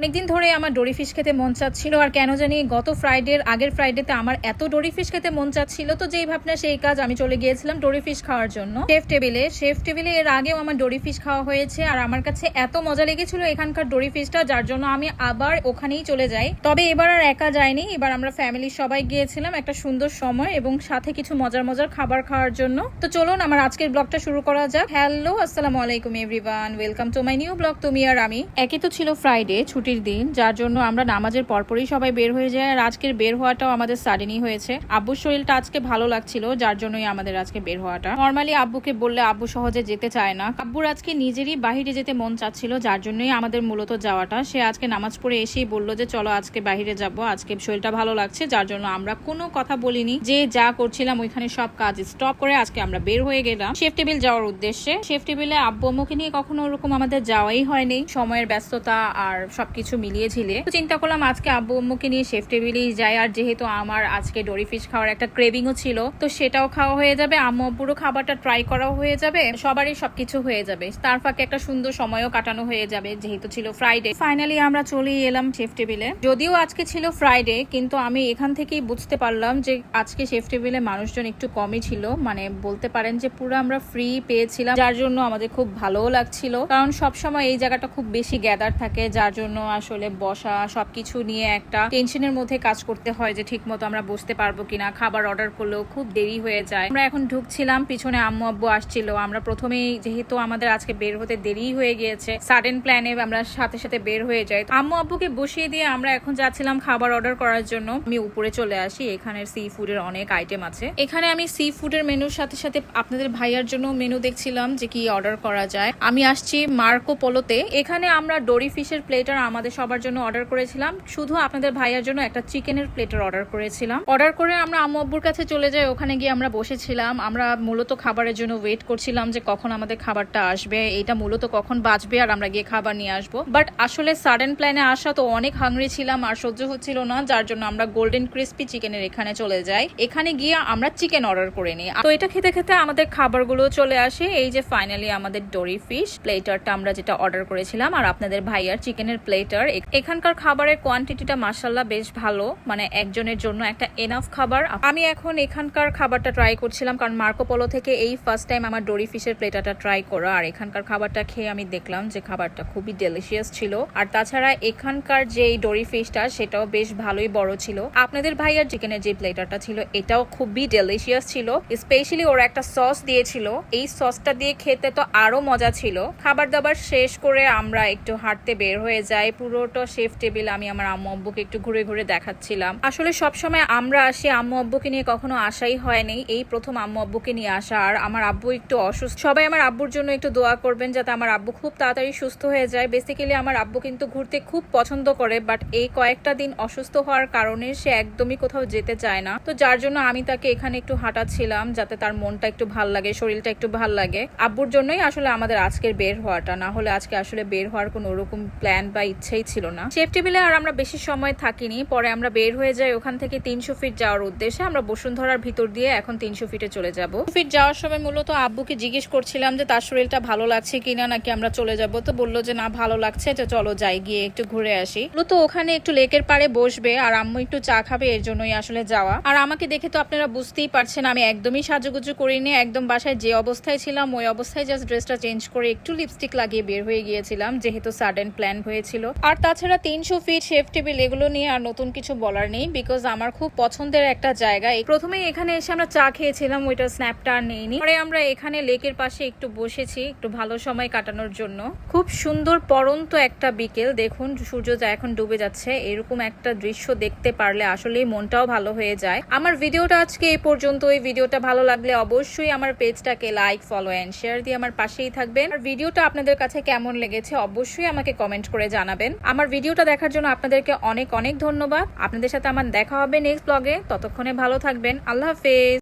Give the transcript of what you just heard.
অনেকদিন ধরে আমার ডোরি ফিশ খেতে মন চাচ্ছিল, আর কেন জানি গত ফ্রাইডের আগের ফ্রাইডেতে আমার এত ডোরি ফিশ খেতে মন চাচ্ছিল। তো যেই ভাবনা, সেই কাজ আমি চলে গিয়েছিলাম ডোরি ফিশ খাওয়ার জন্য। শেফ টেবিলে শেফ টেবিলে এর আগেও আমার ডোরি ফিশ খাওয়া হয়েছে, আর আমার কাছে এত মজা লেগেছিল এখানকার ডোরি ফিশটা, যার জন্য আমি আবার ওখানেই চলে যাই। তবে এবার আর একা যাইনি, এবার আমরা ফ্যামিলির সবাই গিয়েছিলাম একটা সুন্দর সময় এবং সাথে কিছু মজার মজার খাবার খাওয়ার জন্য। তো চলুন, আমার আজকের ব্লগটা শুরু করা যাক। হ্যালো আসসালামু আলাইকুম everyone welcome to my new blog তুমি আর আমি। একই তো ছিল ফ্রাইডে ছুটির দিন, যার জন্য আমরা নামাজের পরপরই সবাই বের হয়ে যায় আর আজকের বের হওয়াটাও আমাদের সাডেনই হয়েছে। আব্বুর শরীরটা আজকে ভালো লাগছিল, যার জন্যই আমাদের আজকে বের হওয়াটা। নর্মালি আব্বুকে বললে আব্বু সহজে যেতে চায় না। আব্বুর আজকে নিজেরই বাহিরে যেতে মন চাচ্ছিল, যার জন্যই আমাদের মূলত যাওয়াটা। সে আজকে নামাজ পড়ে এসেই বলল যে, চলো আজকে বাহিরে যাব। আজকে শরীরটা ভালো লাগছে, যার জন্য আমরা কোনো কথা বলিনি। যে যা করছিলাম, ওইখানে সব কাজ স্টপ করে আজকে আমরা বের হয়ে গেলাম। শেফ টেবিল যাওয়ার উদ্দেশ্যে শেফ টেবিলে আব্বু আম্মুকে নিয়ে কখনো ওরকম আমাদের যাওয়াই হয়নি। সময়ের ব্যস্ততা আর সবকিছু মিলিয়ে ঝিলে তো চিন্তা করলাম আজকে আব্বু আম্মুকে নিয়ে শেফ টেবিলেই যাই। আর যেহেতু আমার আজকে ডোরি ফিশ খাওয়ার একটা ক্রেভিংও ছিল, তো সেটাও খাওয়া হয়ে যাবে, আম্মু আব্বুরও খাবারটা ট্রাই করাও হয়ে যাবে, সবারই সবকিছু হয়ে যাবে। তার ফাঁকে একটা সুন্দর সময়ও কাটানো হয়ে যাবে, যেহেতু ছিল ফ্রাইডে ফাইনালি আমরা চলে এলাম শেফ টেবিলে যদিও আজকে ছিল ফ্রাইডে কিন্তু আমি এখান থেকেই বুঝতে পারলাম যে আজকে শেফ টেবিলে মানুষজন একটু কমই ছিল। মানে বলতে পারেন যে পুরো আমরা ফ্রি পেয়েছিলাম, যার জন্য আমাদের খুব ভালোও লাগছিল। কারণ সব সময় এই জায়গাটা খুব বেশি গ্যাদার থাকে, যার জন্য আসলে বসা সবকিছু নিয়ে একটা টেনশনের মধ্যে কাজ করতে হয় যে ঠিক মতো আমরা বসতে পারব কিনা, খাবার অর্ডার করলেও খুব দেরি হয়ে যায়। আমরা এখন ঢুকছিলাম, পিছনে আম্মু আব্বু আসছিল। আমরা প্রথমেই যেহেতু আমাদের আজকে বের হতে দেরি হয়ে গিয়েছে সাডেন প্ল্যানে আমরা সাথে সাথে বের হয়ে যাই। আম্মু আব্বুকে বসিয়ে দিয়ে আমরা এখন যাচ্ছিলাম খাবার অর্ডার করার জন্য। আমি উপরে চলে আসি, এখানে সি ফুডের অনেক আইটেম আছে। এখানে আমি সি ফুডের মেনুর সাথে সাথে আপনাদের ভাইয়ার জন্য মেনু দেখছিলাম যে কি অর্ডার করা যায়। আমি আসছি মার্কো পোলোতে। এখানে আমরা ডোরি ফিশের প্লেটার আমাদের সবার জন্য অর্ডার করেছিলাম। শুধু আপনাদের ভাইয়ার জন্য একটা চিকেনের প্লেটার অর্ডার করেছিলাম। অর্ডার করে আমরা আম্মু আব্বুর কাছে চলে যাই, ওখানে গিয়ে আমরা বসেছিলাম। আমরা মূলত খাবারের জন্য ওয়েট করছিলাম যে কখন আমাদের খাবারটা আসবে। এটা মূলত কখন বাঁচবে আর আমরা গিয়ে খাবার নিয়ে আসব। বাট আসলে সাডেন প্ল্যানে আসা তো অনেক হাংরি ছিলাম আর সহ্য হচ্ছিল না, যার জন্য আমরা গোল্ডেন ক্রিস্পি চিকেনের এখানে চলে যাই। এখানে গিয়ে আমরা চিকেন অর্ডার করে নিই। তো এটা খেতে খেতে আমাদের খাবারগুলো চলে আসে। এই যে ফাইনালি আমাদের ডোরি ফিশ প্লেটারটা আমরা যেটা অর্ডার করেছিলাম, আর আপনাদের ভাইয়ার চিকেনের প্লেটার এখানকার খাবারের কোয়ান্টিটিটা মাসাল্লাহ বেশ ভালো। মানে একজনের জন্য একটা এনাফ খাবার। আমি এখন এখানকার খাবারটা ট্রাই করছিলাম কারণ মার্কোপোলো থেকে এই ফার্স্ট টাইম আমার ডোরি ফিশের প্লেটারটা ট্রাই করা। আর এখানকার খাবারটা খেয়ে আমি দেখলাম যে খাবারটা খুবই ডেলিশিয়াস ছিল। আর তাছাড়া এখানকার যে এই ডোরি ফিশটা, সেটাও বেশ ভালোই বড় ছিল। আপনাদের ভাইয়ার চিকেনের যে প্লেটারটা ছিল, এটাও খুবই ডেলিশিয়াস ছিল। স্পেশালি ওরা একটা সস দিয়েছিল। এই সসটা দিয়ে খেতে তো আরও মজা ছিল। খাবার দাবার শেষ করে আমরা একটু হাঁটতে বের হয়ে যাই। পুরোটা শেফ টেবিল আমি আমার আম্মু আব্বুকে একটু ঘুরে ঘুরে দেখাচ্ছিলাম। আসলে সবসময় আমরা আসি আম্মু আব্বুকে নিয়ে কখনো আসাই হয়নি এই প্রথম আম্মু আব্বুকে নিয়ে আসা আর আমার আব্বু একটু অসুস্থ। সবাই আমার আব্বুর জন্য একটু দোয়া করবেন যাতে আমার আব্বু খুব তাড়াতাড়ি সুস্থ হয়ে যায়। বেসিক্যালি আমার আব্বু কিন্তু ঘুরতে খুব পছন্দ করে বাট এই কয়েকটা দিন অসুস্থ হওয়ার কারণে সে একদমই কোথাও যেতে চায় না। তো যার জন্য আমি তাকে এখানে একটু হাঁটাচ্ছিলাম যাতে তার মনটা একটু ভালো লাগে, শরীরটা একটু ভালো লাগে। আব্বুর জন্যই আসলে আমাদের আজকের বের হওয়াটা, না হলে আজকে আসলে বের হওয়ার কোনো ওরকম প্ল্যান বা ইচ্ছেই ছিল না। শেফ টেবিলে আর আমরা বেশি সময় থাকিনি। পরে আমরা বের হয়ে যাই ওখান থেকে তিনশো ফিট যাওয়ার উদ্দেশ্যে। আমরা বসুন্ধরার ভিতর দিয়ে এখন তিনশো ফিটে চলে যাব। ফিট যাওয়ার সময় মূলত আব্বুকে জিজ্ঞেস করছিলাম যে, তার শরীরটা ভালো লাগছে কিনা নাকি আমরা চলে যাব? তো বলল যে, না, ভালো লাগছে। যে চলো যাই, গিয়ে একটু ঘুরে আসি। মূলত ওখানে একটু লেকের পাড়ে বসবে আর আম্মু একটু চা খাবে, এর জন্যই আসলে যাওয়া। আর আমাকে দেখে তো আপনারা বুঝতেই পারছেন, আমি একদমই সাজুগুজু করিনি। একদম বাসায় যে অবস্থায় ছিলাম, ওই অবস্থায় জাস্ট ড্রেসটা চেঞ্জ করে একটু লিপস্টিক লাগিয়ে বের হয়ে গিয়েছিলাম। যেহেতু সাডেন প্ল্যান হয়েছিল। আর তাছাড়া তিনশো ফিট শেফ টেবিল এগুলো নিয়ে আর নতুন কিছু বলার নেই বিকজ আমার খুব পছন্দের একটা জায়গা। প্রথমেই এখানে এসে আমরা চা খেয়েছিলাম, ওইটা স্ন্যাপটা আর নেইনি। পরে আমরা এখানে লেকের পাশে একটু বসেছি, একটু ভালো সময় কাটানোর জন্য। খুব সুন্দর পরন্ত একটা বিকেল, দেখুন সূর্য যা এখন ডুবে যাচ্ছে, এরকম একটা দৃশ্য দেখতে পারলে আসলেই মনটাও ভালো হয়ে যায়। আমার ভিডিওটা আজকে এই পর্যন্ত, এই ভিডিওটা ভালো লাগলে অবশ্যই আমার পেজটাকে লাইক ফলো অ্যান্ড শেয়ার দিয়ে আমার পাশেই থাকবেন। আর ভিডিওটা আপনাদের কাছে কেমন লেগেছে, অবশ্যই আমাকে কমেন্ট করে জানাবেন। আমার ভিডিওটা দেখার জন্য আপনাদেরকে অনেক অনেক ধন্যবাদ। আপনাদের সাথে আমার দেখা হবে নেক্সট ব্লগে। ততক্ষণে ভালো থাকবেন। আল্লাহ হাফেজ।